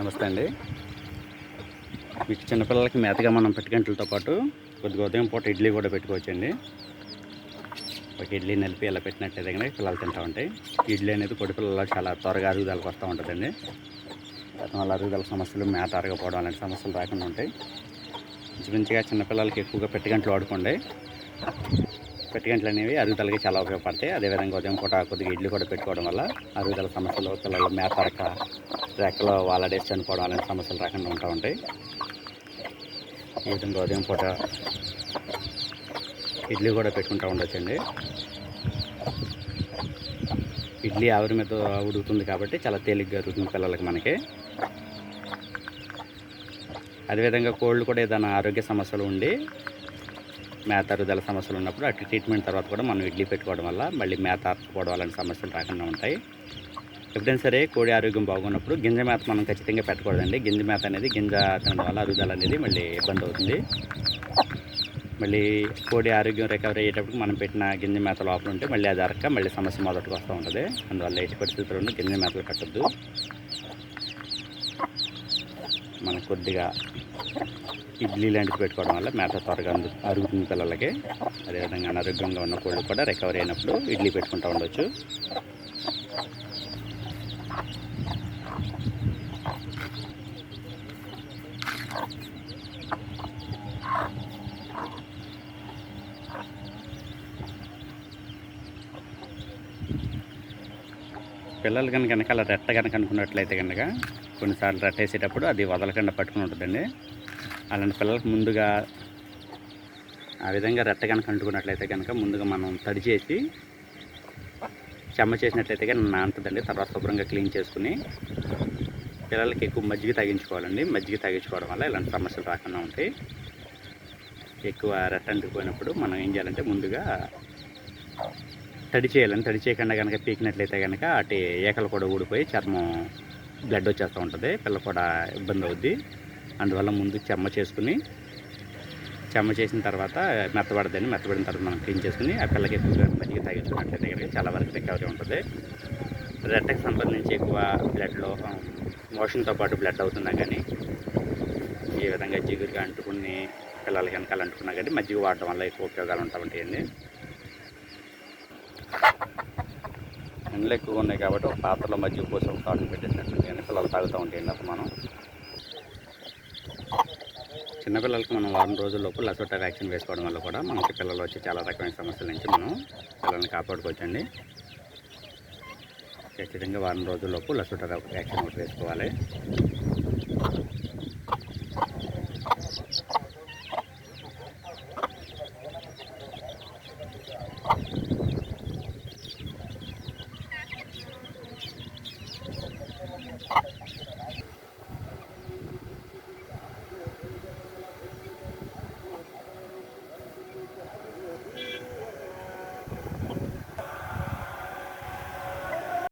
నమస్తే అండి. మీకు చిన్నపిల్లలకి మేతగా మనం పెట్టగంటలతో పాటు కొద్దిగా ఉదయం పూట ఇడ్లీ కూడా పెట్టుకోవచ్చండి. ఒక ఇడ్లీ నలిపి ఇలా పెట్టినట్టయితే కనుక పిల్లలు తింటూ ఉంటాయి. ఇడ్లీ అనేది పొడి పిల్లలు చాలా త్వరగా అరుగుదలకు వస్తూ ఉంటుందండి. వాళ్ళ అరుగుదల సమస్యలు మేత అరగపోవడం అలాంటి సమస్యలు రాకుండా ఉంటాయి. మంచిగా చిన్నపిల్లలకి ఎక్కువగా పెట్టుకంటలు వాడుకోండి పెట్టగంటలు అనేవి అరుగుదలకి చాలా ఉపయోగపడతాయి. అదేవిధంగా ఉదయం పూట కొద్దిగా ఇడ్లీ కూడా పెట్టుకోవడం వల్ల అరుగుదల సమస్యలు పిల్లలు మేతరక రెక్కలో వాలడేసి చనిపోవడం అలాంటి సమస్యలు రాకుండా ఉంటూ ఉంటాయి. ఈ విధంగా ఉదయం పూట ఇడ్లీ కూడా పెట్టుకుంటూ ఉండొచ్చండి. ఇడ్లీ ఆవిరి మీద ఉడుకుతుంది కాబట్టి చాలా తేలిగ్గా ఉడుకుతుంది పిల్లలకి మనకి. అదేవిధంగా కోళ్ళు కూడా ఏదైనా ఆరోగ్య సమస్యలు ఉండి మేత అరుగుదల సమస్యలు ఉన్నప్పుడు అటు ట్రీట్మెంట్ తర్వాత కూడా మనం ఇడ్లీ పెట్టుకోవడం వల్ల మళ్ళీ మేత ఆర్చుకోవడం అలాంటి సమస్యలు రాకుండా ఉంటాయి. ఎప్పుడైనా సరే కోడి ఆరోగ్యం బాగున్నప్పుడు గింజ మేత మనం ఖచ్చితంగా పెట్టకూడదండి. గింజ మేత అనేది గింజ తినడం వల్ల అరుగుదల అనేది మళ్ళీ ఇబ్బంది అవుతుంది. మళ్ళీ కోడి ఆరోగ్యం రికవరీ అయ్యేటప్పుడు మనం పెట్టిన గింజ మేత లోపల ఉంటే మళ్ళీ అది అరక్క మళ్ళీ సమస్య మొదటికి వస్తూ ఉంటుంది. అందువల్ల ఎట్టి పరిస్థితుల్లోనూ గింజ మేతలు పెట్టద్దు. మనకు కొద్దిగా ఇడ్లీ లాంటివి పెట్టుకోవడం వల్ల మేత త్వరగా అందు అరుగుతుంది పిల్లలకి. అదేవిధంగా అనారోగ్యంగా ఉన్న కోళ్ళు కూడా రికవరీ అయినప్పుడు ఇడ్లీ పెట్టుకుంటూ ఉండొచ్చు. పిల్లలు కనుక వెనకాల రెట్ట కనుక అనుకున్నట్లయితే కనుక కొన్నిసార్లు రెట్టేసేటప్పుడు అది వదలకుండా పట్టుకుని ఉంటుందండి. అలాంటి పిల్లలకు ముందుగా ఆ విధంగా రెట్ట కనుక అంటుకున్నట్లయితే కనుక ముందుగా మనం తడి చేసి చెమ్మ చేసినట్లయితే కనుక నానుతుందండి. తర్వాత శుభ్రంగా క్లీన్ చేసుకుని పిల్లలకి ఎక్కువ మజ్జిగ తగ్గించుకోవాలండి మజ్జిగ తగ్గించుకోవడం వల్ల ఇలాంటి సమస్యలు రాకుండా ఉంటాయి. ఎక్కువ రెట్ట అంటుకుపోయినప్పుడు మనం ఏం చేయాలంటే ముందుగా తడి చేయాలని తడి చేయకుండా కనుక పీకినట్లయితే కనుక అటు ఏకలు కూడా ఊడిపోయి చర్మం బ్లడ్ వచ్చేస్తూ ఉంటుంది పిల్ల కూడా ఇబ్బంది అవుద్ది. అందువల్ల ముందు చెమ్మ చేసుకుని చెమ్మ చేసిన తర్వాత మెత్తబడదండి మెత్తబడిన తర్వాత మనం క్లీన్ చేసుకుని ఆ పిల్లకి ఎక్కువగా మంచిగా తగ్గించుకున్నట్లయితే కనుక చాలా వరకు రికవరీ ఉంటుంది. రెట్టకి సంబంధించి ఎక్కువ బ్లడ్లో మోషన్తో పాటు బ్లడ్ అవుతున్నా కానీ ఈ విధంగా జిగురుగా అంటుకుని పిల్లలకి వెనకాల అంటుకున్నా కానీ మజ్జిగ వాడడం వల్ల ఎక్కువ ఉపయోగాలు ఉంటా ఉంటాయండి. ఎండలు ఎక్కువగా ఉన్నాయి కాబట్టి ఒక పాత్రలో మజ్జిగ పోసి ఒక తాటం పెట్టేసినట్టు అని పిల్లలు తాగుతూ ఉంటాయండి అసలు మనం? చిన్నపిల్లలకు మనం వారం రోజుల్లోపు లసోటా వ్యాక్సిన్ వేసుకోవడం వల్ల కూడా మనకి పిల్లలు వచ్చి చాలా రకమైన సమస్యల నుంచి మనం పిల్లల్ని కాపాడుకోవచ్చండి. ఖచ్చితంగా వారం రోజుల్లోపు లసోటా వ్యాక్సిన్ ఒకటి వేసుకోవాలి.